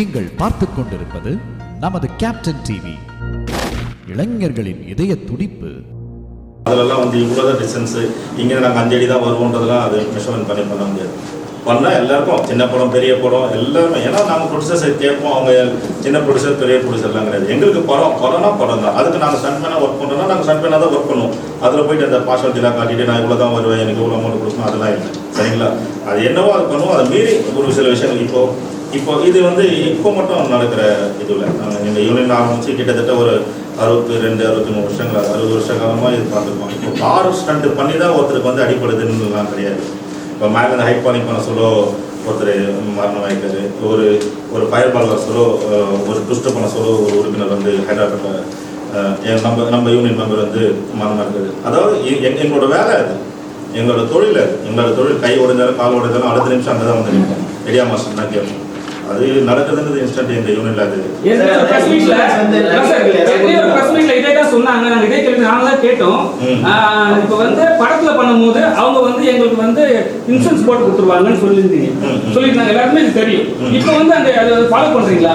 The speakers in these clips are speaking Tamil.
நீங்கள் பார்த்துக் கொண்டிருப்பது நமது கேப்டன் டிவி இளைஞர்களின் இதய துடிப்பு. அதிலெல்லாம் வந்து இவ்வளோ தான் டிஸ்டன்ஸு இங்கே நாங்கள் அஞ்சடி தான் வருவோன்றதெல்லாம் அது மெஷர்மெண்ட் பண்ணி பண்ண முடியாது. பண்ணால் எல்லாருக்கும் சின்ன படம் பெரிய படம் எல்லாருமே ஏன்னா நாங்கள் ப்ரொடியூசர்ஸை கேட்போம் அவங்க சின்ன ப்ரொடியூசர் பெரிய ப்ரொடியூசர்லாம் கிடையாது. எங்களுக்கு படம் படம்னா படம் தான். அதுக்கு நாங்கள் சன்மேனாக ஒர்க் பண்ணுறோம்னா நாங்கள் சன்மேனாக தான் ஒர்க் பண்ணுவோம். அதில் போயிட்டு அந்த பார்ஷாலிட்டிலாம் காட்டிட்டு நான் இவ்வளோ தான் வருவேன் எனக்கு இவ்வளோ அமௌண்ட் கொடுக்கணும் அதெல்லாம் இல்லை. சரிங்களா? அது என்னவோ அது பண்ணுவோம். அதை மீறி ஒரு சில விஷயங்கள் இப்போ இப்போ இது வந்து இப்போ மட்டும் நடக்கிற இதுல. நாங்கள் யூனியன் ஆரம்பிச்சு கிட்டத்தட்ட ஒரு அறுபத்தி ரெண்டு அறுபத்தி மூணு வருஷங்கள் அறுபது வருஷ காலமாக இது பார்த்துருக்கோம். இப்போ கார் ஸ்டண்ட் பண்ணி தான் ஒருத்தருக்கு வந்து அடிப்படுதுன்னுலாம் கிடையாது. இப்போ மேலே இந்த ஹைட் பாலிங் பண்ண சொல்லோ ஒருத்தர் மரணம் ஆகிட்டாரு ஒரு ஒரு ஃபயர் பால் வர ஒரு ட்விஸ்ட் பண்ண சொல்லோ ஒரு உறுப்பினர் வந்து ஹைதராபாத்தில் நம்ம நம்ம யூனியன் மெம்பர் வந்து மரணம் இருக்குது அதாவது எ- எங்களோட வேலை அது. எங்களோட தொழில் அது. எங்களோட தொழில் கை உடைஞ்சாலும் கால் உடைஞ்சாலும் அடுத்த நிமிஷம் அங்கே தான் வந்து நிற்போம் ரெடியா மாஸ்டர் தான் கேட்போம். அது நடக்குதுன்றது இன்ஸ்டன்ட் எங்கள் யூனியன்ல அது சொன்னாங்க. நாங்க இதே கேள்வி நாங்க தான் கேட்டோம். இப்ப வந்து படத்துல பண்ணும்போது அவங்க வந்து எங்களுக்கு வந்து இன்சூரன்ஸ் போட்டு கொடுத்துருவாங்கன்னு சொல்லியிருந்தீங்க. சொல்லியிருந்தாங்க. எல்லாருமே இது தெரியும். இப்ப வந்து அந்த அதை ஃபாலோ பண்றீங்களா?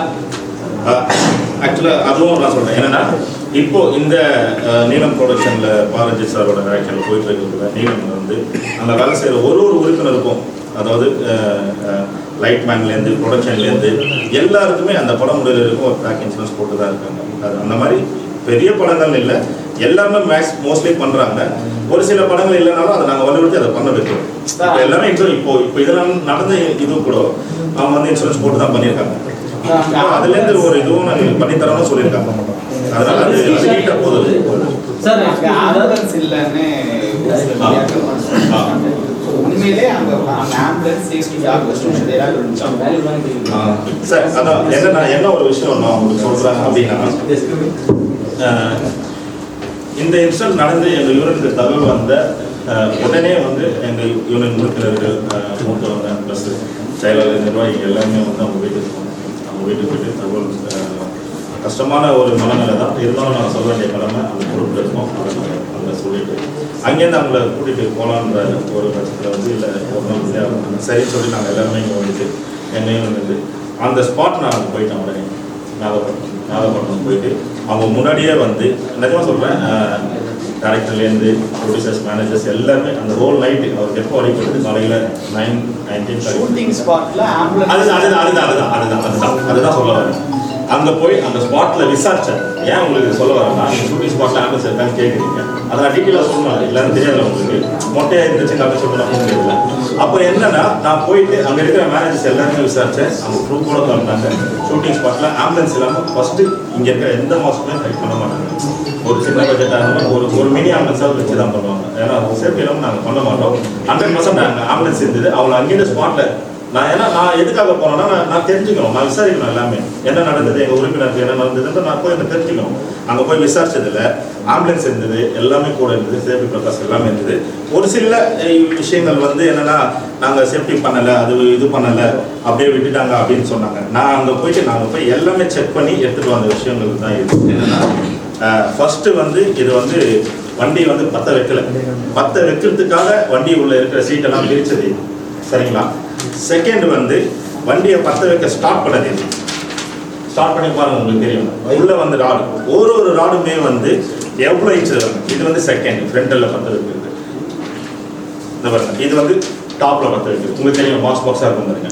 ஆக்சுவலாக அதுவும் நான் சொல்கிறேன் என்னன்னா இப்போ இந்த நீலம் ப்ரொடக்ஷனில் பாரஞ்சித் சாரோட டேரக்ஷனில் போயிட்டு இருக்கிறதுல நீலம் வந்து அந்த வேலை செய்கிற ஒரு ஒரு உறுப்பினருக்கும் அதாவது லைட் மேன்லேருந்து ப்ரொடக்ஷன்லேருந்து எல்லாருக்குமே அந்த படம் முடியறதுக்கும் ஒரு பேக் இன்சூரன்ஸ் போட்டு தான் இருக்காங்க. அது அந்த மாதிரி பெரிய படங்கள் இல்லை. எல்லாமே மேக்ஸ் மோஸ்ட்லி பண்ணுறாங்க ஒரு சில படங்கள் இல்லைனாலும் அதை நாங்கள் வலியுறுத்தி அதை பண்ண வைக்கிறோம் இப்போ எல்லாமே இப்போ இப்போ இப்போ இதெல்லாம் நடந்த இது கூட அவங்க வந்து இன்சூரன்ஸ் போட்டு தான் பண்ணியிருக்காங்க அதுலேருந்து ஒரு இதுவும் நாங்கள் பண்ணித்தரோம்னு சொல்லியிருக்காங்க. அதனால அது போகுது. சார் ஆதாரன்ஸ் இல்லைன்னு ஒரு சில ஆ. விளக்கம் ஆ. சொன்னாங்க. உண்மையிலே அங்க அந்த ஆம்புலன்ஸ் சிக்ஸ்டி டாக்டர்ஸ் ஏதாவது இருந்துச்சா சார் அதான் என்ன நான் என்ன ஒரு விஷயம் நான் உங்களுக்கு சொல்கிறேன் அப்படின்னா இந்த இன்சிடென்ட் நடந்து எங்கள் யூனியனுக்கு தகவல் வந்த உடனே வந்து எங்கள் யூனியன் உறுப்பினர்கள் மூத்தவங்க ப்ளஸ் செயலாளர் நிர்வாகிகள் எல்லாமே வந்து அவங்க வீட்டுக்கு அவங்க வீட்டுக்கு போயிட்டு தகவல் கஷ்டமான ஒரு மனநிலை தான் இருந்தாலும் நான் சொல்ல வேண்டிய கடமை அந்த பொறுப்பில் இருக்கோம் அதை நாங்கள் அங்கே சொல்லிட்டு அங்கேருந்து அவங்கள கூட்டிகிட்டு போகலான்ற ஒரு பட்சத்தில் வந்து இல்லை ஒரு நாள் வந்து சரின்னு சொல்லி நாங்கள் எல்லாருமே இங்கே வந்துட்டு எங்கேயும் வந்து அந்த ஸ்பாட் நான் போயிட்டேன் உடனே. நாகப்பட்டினம் நாகப்பட்டினம் போயிட்டு அவங்க முன்னாடியே வந்து நிஜமா சொல்கிறேன் டேரக்டர்லேருந்து ப்ரொடியூசர்ஸ் மேனேஜர்ஸ் எல்லாருமே அந்த ஹோல் நைட்டு அவருக்கு எப்போ அடிக்கிறது காலையில் நைன் நைன்டீன் அதுதான் அதுதான் அதுதான் அதுதான் அதுதான் அதுதான் சொல்ல வரேன். அங்கே போய் அந்த ஸ்பாட்ல விசாரிச்சேன் ஏன் உங்களுக்கு சொல்ல வரேன்னா ஷூட்டிங் ஸ்பாட்ல ஆம்புலன்ஸ் இருக்கான்னு கேட்குறீங்க அதை நான் டீட்டெயிலாக சொன்னேன் எல்லாரும் தெரியாது உங்களுக்கு. மொட்டையாக இருந்துச்சு அப்படின்னு சொல்லிட்டு முடியல அப்போ என்னன்னா நான் போயிட்டு அங்கே இருக்கிற மேனேஜர்ஸ் எல்லாருமே விசாரிச்சேன். அவங்க ப்ரூஃப் கூட தந்தாங்க ஷூட்டிங் ஸ்பாட்ல ஆம்புலன்ஸ் இல்லாமல் ஃபர்ஸ்ட் இங்க இருக்கிற எந்த மாசமே ட்ரை பண்ண மாட்டாங்க. ஒரு சின்ன பட்ஜெட்டாக இருந்தாலும் ஒரு ஒரு மினி ஆம்புலன்ஸாக வச்சு தான் பண்ணுவாங்க. ஏன்னா சேஃப்டி இல்லாமல் நாங்கள் பண்ண மாட்டோம். ஹண்ட்ரட் பர்சன்ட் நாங்கள் ஆம்புலன்ஸ் இருந்தது. அவங்களை அங்கேயே ஸ்பாட்டில் நான் ஏன்னா நான் எதுக்காக போனேன்னா நான் நான் தெரிஞ்சுக்கணும். நான் விசாரிக்கணும் எல்லாமே. என்ன நடந்தது எங்கள் உறுப்பினருக்கு என்ன நடந்ததுன்னு நான் போய் என்ன தெரிஞ்சுக்கணும். அங்கே போய் விசாரிச்சதுல ஆம்புலன்ஸ் இருந்தது எல்லாமே கூட இருந்தது சேஃப்டி பிரகாஷ் எல்லாமே இருந்தது. ஒரு சில விஷயங்கள் வந்து என்னன்னா நாங்கள் சேஃப்டி பண்ணலை அது இது பண்ணலை அப்படியே விட்டுட்டாங்க அப்படின்னு சொன்னாங்க. நான் அங்கே போயிட்டு நாங்கள் போய் எல்லாமே செக் பண்ணி எடுத்துகிட்டு வந்த விஷயங்கள் தான் இருக்குது என்னென்னா ஃபர்ஸ்ட் வந்து இது வந்து வண்டி வந்து பத்த வைக்கல. பத்த வைக்கிறதுக்காக வண்டி உள்ள இருக்கிற சீட்டெல்லாம் பிரிச்சது சரிங்களா? செகண்ட் வந்து வண்டியை பத்த வைக்க ஸ்டார்ட் பண்ணது. ஸ்டார்ட் பண்ணி பாருங்க உங்களுக்கு தெரியும். உள்ள வந்து ராடு ஒரு ஒரு ராடுமே வந்து எவ்வளோ இன்ச் இது வந்து செகண்ட் ஃப்ரண்டில் பத்த வைக்கிறது. இந்த பாருங்க இது வந்து டாப்பில் பத்த வைக்கிறது. உங்களுக்கு தெரியும் பாக்ஸ் பாக்ஸாக இருக்கும் பாருங்க.